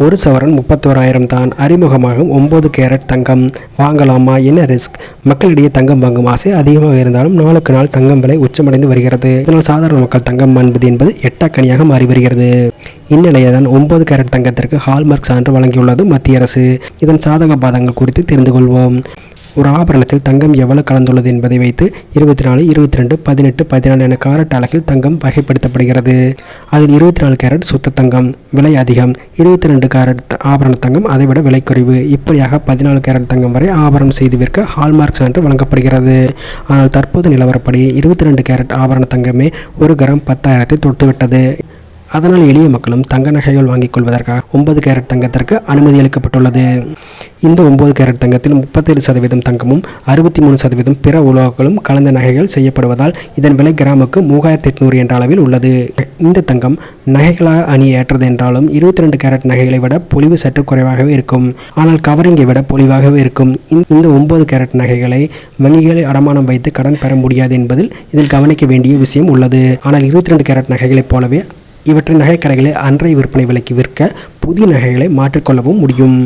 ஒரு சவரன் முப்பத்தோராயிரம் தான் அறிமுகமாகும். ஒம்பது கேரட் தங்கம். வாங்கலாமா? என்ன ரிஸ்க்? மக்களிடையே தங்கம் வாங்கும் ஆசை அதிகமாக இருந்தாலும் நாளுக்கு நாள் தங்கம் விலை உச்சமடைந்து வருகிறது. இதனால் சாதாரண மக்கள் தங்கம் என்பது என்பது எட்டாக்கனியாக மாறி வருகிறது. இந்நிலையில் தான் ஒன்பது கேரட் தங்கத்திற்கு ஹால்மார்க் சான்று வழங்கியுள்ளது மத்திய அரசு. இதன் சாதக பாதங்கள் குறித்து தெரிந்து கொள்வோம். ஒரு ஆபரணத்தில் தங்கம் எவ்வளவு கலந்துள்ளது என்பதை வைத்து இருபத்தி நாலு இருபத்தி ரெண்டு பதினெட்டு பதினாலு என காரட் அளவில் தங்கம் வகைப்படுத்தப்படுகிறது. அதில் இருபத்தி நாலு கேரட் சுத்த தங்கம் விலை அதிகம். இருபத்தி ரெண்டு கேரட் ஆபரண தங்கம் அதைவிட விலை குறைவு. இப்படியாக பதினாலு கேரட் தங்கம் வரை ஆபரணம் செய்து விற்க ஹால்மார்க் சான்று வழங்கப்படுகிறது. ஆனால் தற்போது நிலவரப்படி இருபத்தி ரெண்டு கேரட் ஆபரண தங்கமே ஒரு கிராம் பத்தாயிரத்தை தொட்டுவிட்டது. அதனால் எளிய மக்களும் தங்க நகைகள் வாங்கிக் கொள்வதற்காக ஒன்பது கேரட் தங்கத்திற்கு அனுமதி அளிக்கப்பட்டுள்ளது. இந்த ஒன்பது கேரட் தங்கத்தில் முப்பத்தேழு சதவீதம் தங்கமும் அறுபத்தி மூணு சதவீதம் பிற உலோகங்களும் கலந்த நகைகள் செய்யப்படுவதால் இதன் விலை கிராமுக்கு மூவாயிரத்தி எட்நூறு என்ற அளவில் உள்ளது. இந்த தங்கம் நகைகளாக அணி ஏற்றது என்றாலும் இருபத்தி ரெண்டு கேரட் நகைகளை விட பொலிவு சற்று குறைவாகவே இருக்கும். ஆனால் கவரிங்கை விட பொலிவாகவே இருக்கும். இந்த ஒன்பது கேரட் நகைகளை வணிகளை அடமானம் வைத்து கடன் பெற முடியாது என்பதில் இதில் கவனிக்க வேண்டிய விஷயம் உள்ளது. ஆனால் இருபத்தி ரெண்டு கேரட் நகைகளைப் போலவே இவற்றின் நகைக்கடைகளை அன்றைய விற்பனை விலைக்கு விற்க புதிய நகைகளை மாற்றிக்கொள்ளவும் முடியும்.